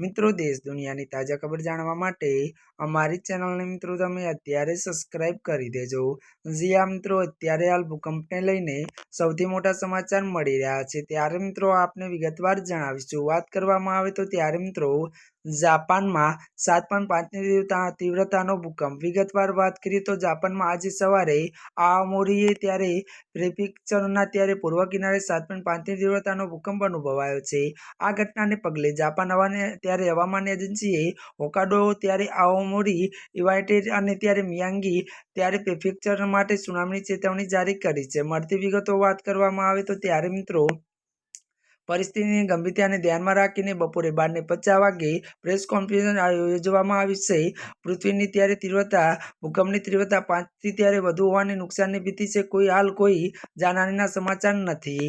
મિત્રો, દેશ દુનિયાની તાજા ખબર જાણવા માટે અમારી ચેનલને મિત્રો તમે અત્યારે સબસ્ક્રાઇબ કરી દેજો. જ્યાં મિત્રો, અત્યારે હાલ ભૂકંપને લઈને સૌથી મોટા સમાચાર મળી રહ્યા છે. ત્યારે મિત્રો, આપને વિગતવાર જણાવીશું. વાત કરવામાં આવે તો ત્યારે મિત્રો, જાપાનમાં સાત પોઈન્ટ પાંચની તીવ્રતા, તીવ્રતાનો ભૂકંપ. વિગતવાર વાત કરીએ તો જાપાનમાં આજે સવારે આઓમોરીએ ત્યારે પ્રેફેક્ચરના ત્યારે પૂર્વ કિનારે સાત પોઈન્ટ પાંચની તીવ્રતાનો ભૂકંપ અનુભવાયો છે. આ ઘટનાને પગલે જાપાન હવાને ત્યારે હવામાન એજન્સીએ હોકાડો ત્યારે આઓમોરી ઇવાઇટેડ અને ત્યારે મિયાંગી ત્યારે પ્રિફેક્ચર માટે સુનાવણી ચેતવણી જારી કરી છે. મળતી વિગતો વાત કરવામાં આવે તો ત્યારે મિત્રો પરિસ્થિતિની ગંભીરતાને ધ્યાનમાં રાખીને બપોરે બારને પચાસ વાગે પ્રેસ કોન્ફરન્સ યોજવામાં આવી છે. પૃથ્વીની ત્યારે તીવ્રતા, ભૂકંપની તીવ્રતા પાંચથી ત્યારે વધુ હોવાની નુકસાનની ભીતિ છે. કોઈ હાલ કોઈ જાનહાનીના સમાચાર નથી.